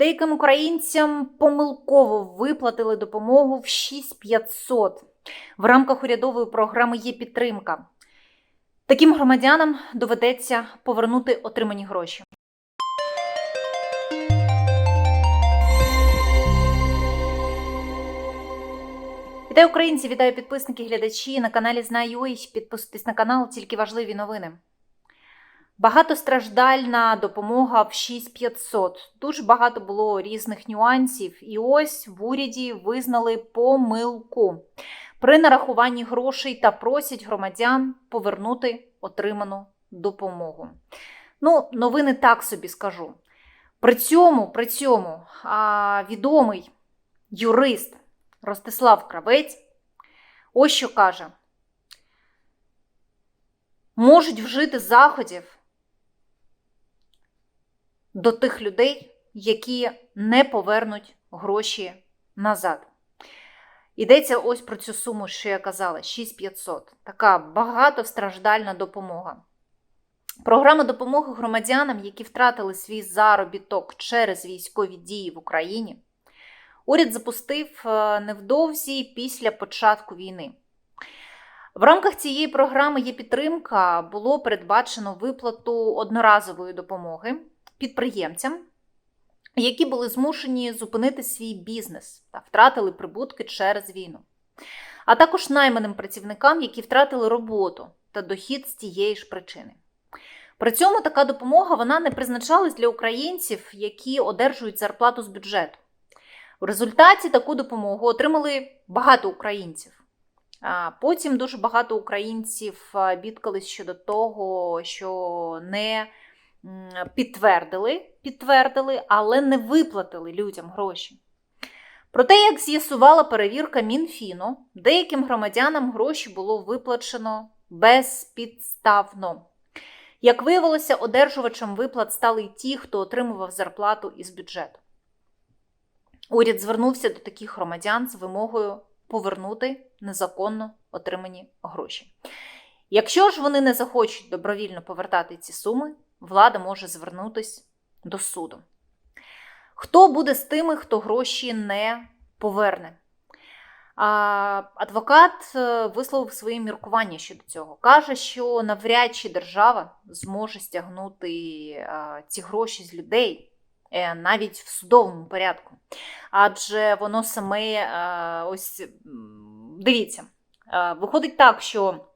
Деяким українцям помилково виплатили допомогу в 6500. В рамках урядової програми є підтримка. Таким громадянам доведеться повернути отримані гроші. Вітаю українці, вітаю підписники, глядачі на каналі Знаю.ua. Підписуйтесь на канал, тільки важливі новини. Багатостраждальна допомога в 6500. Дуже багато було різних нюансів. І ось в уряді визнали помилку при нарахуванні грошей та просять громадян повернути отриману допомогу. Ну, новини так собі скажу. При цьому, при цьому а, відомий юрист Ростислав Кравець ось що каже: можуть вжити заходів до тих людей, які не повернуть гроші назад. Йдеться ось про цю суму, що я казала: 6500. Така багатостраждальна допомога. Програма допомоги громадянам, які втратили свій заробіток через військові дії в Україні. Уряд запустив е, невдовзі після початку війни. В рамках цієї програми є підтримка, було передбачено виплату одноразової допомоги підприємцям, які були змушені зупинити свій бізнес та втратили прибутки через війну, а також найманим працівникам, які втратили роботу та дохід з тієї ж причини. При цьому така допомога вона не призначалась для українців, які одержують зарплату з бюджету. В результаті таку допомогу отримали багато українців. А Потім дуже багато українців бідкались щодо того, що не підтвердили, підтвердили, але не виплатили людям гроші. Проте, як з'ясувала перевірка Мінфіну, деяким громадянам гроші було виплачено безпідставно. Як виявилося, одержувачем виплат стали й ті, хто отримував зарплату із бюджету. Уряд звернувся до таких громадян з вимогою повернути незаконно отримані гроші. Якщо ж вони не захочуть добровільно повертати ці суми, влада може звернутися до суду. Хто буде з тими, хто гроші не поверне? Адвокат е, висловив свої міркування щодо цього. Каже, що навряд чи держава зможе стягнути а, ці гроші з людей е, навіть в судовому порядку. Адже воно саме ось дивіться, виходить так, що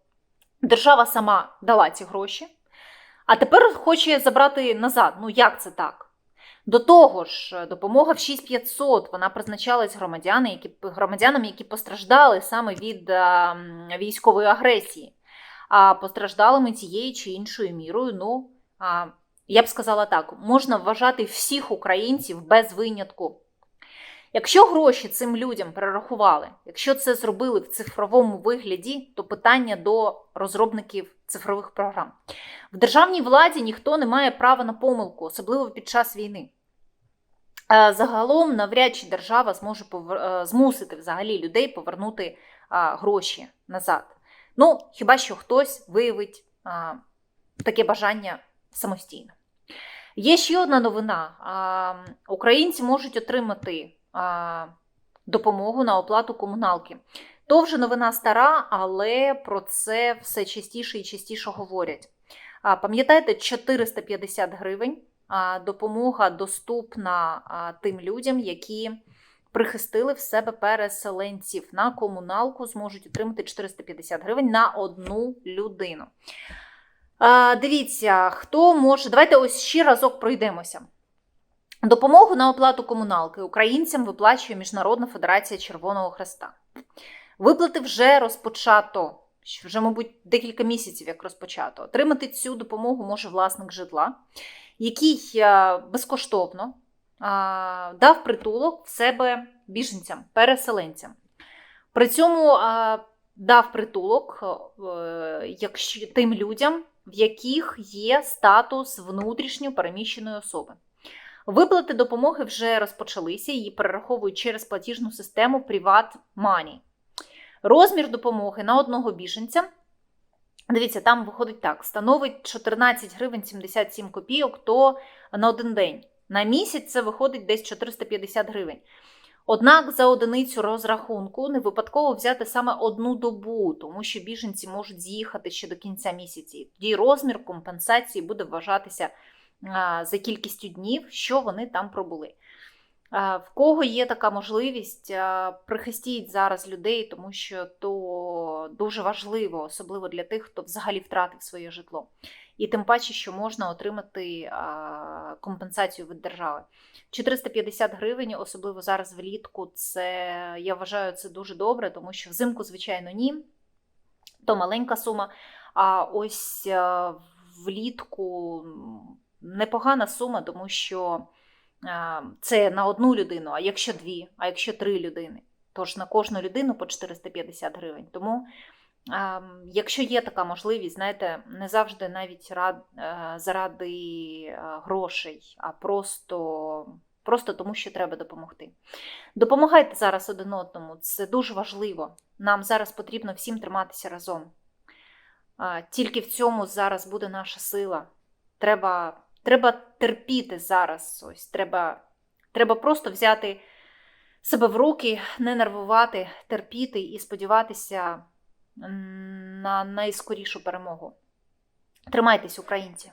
держава сама дала ці гроші, а тепер хоче забрати назад. Ну як це так? До того ж, допомога в 6500 вона призначалась громадяни, які, громадянам, які постраждали саме від а, військової агресії. А постраждалими цією чи іншою мірою, ну, а, я б сказала так, можна вважати всіх українців без винятку. Якщо гроші цим людям перерахували, якщо це зробили в цифровому вигляді, то питання до розробників цифрових програм. В державній владі ніхто не має права на помилку, особливо під час війни. Загалом, навряд чи держава зможе повер... змусити взагалі людей повернути гроші назад. Ну, хіба що хтось виявить таке бажання самостійно. Є ще одна новина: українці можуть отримати допомогу на оплату комуналки. То вже новина стара, але про це все частіше і частіше говорять. Пам'ятаєте, 450 гривень допомога доступна тим людям, які прихистили в себе переселенців на комуналку, зможуть отримати 450 гривень на одну людину. Дивіться, хто може. Давайте ось ще разок пройдемося. Допомогу на оплату комуналки українцям виплачує Міжнародна Федерація Червоного Хреста. Виплати вже розпочато, вже, мабуть, декілька місяців як розпочато. Отримати цю допомогу може власник житла, який е, безкоштовно е, дав притулок в себе біженцям, переселенцям. При цьому е, дав притулок тим людям, в яких є статус внутрішньо переміщеної особи. Виплати допомоги вже розпочалися, її перераховують через платіжну систему Privat Money. Розмір допомоги на одного біженця Дивіться, там виходить так: становить 14 гривень 77 копійок то на один день. На місяць це виходить десь 450 гривень. Однак за одиницю розрахунку не випадково взяти саме одну добу, тому що біженці можуть з'їхати ще до кінця місяця. І Тоді розмір компенсації буде вважатися за кількістю днів, що вони там пробули. А, В кого є така можливість, а, прихистіть зараз людей, тому що то дуже важливо, особливо для тих, хто взагалі втратив своє житло. І тим паче, що можна отримати компенсацію від держави. 450 гривень, особливо зараз влітку, це я вважаю це дуже добре, тому що взимку, звичайно, ні. То маленька сума. А ось е, влітку непогана сума, тому що е, це на одну людину, а якщо дві, а якщо три людини. Тож на кожну людину по 450 гривень. Тому, якщо є така можливість, знаєте, не завжди навіть рад, е, заради е, грошей, а просто, просто тому, що треба допомогти. Допомагайте зараз один одному, це дуже важливо. Нам зараз потрібно всім триматися разом. Тільки в цьому зараз буде наша сила. Треба, треба терпіти зараз. Ось треба, треба просто взяти себе в руки, не нервувати, терпіти і сподіватися на найскорішу перемогу. Тримайтесь, українці!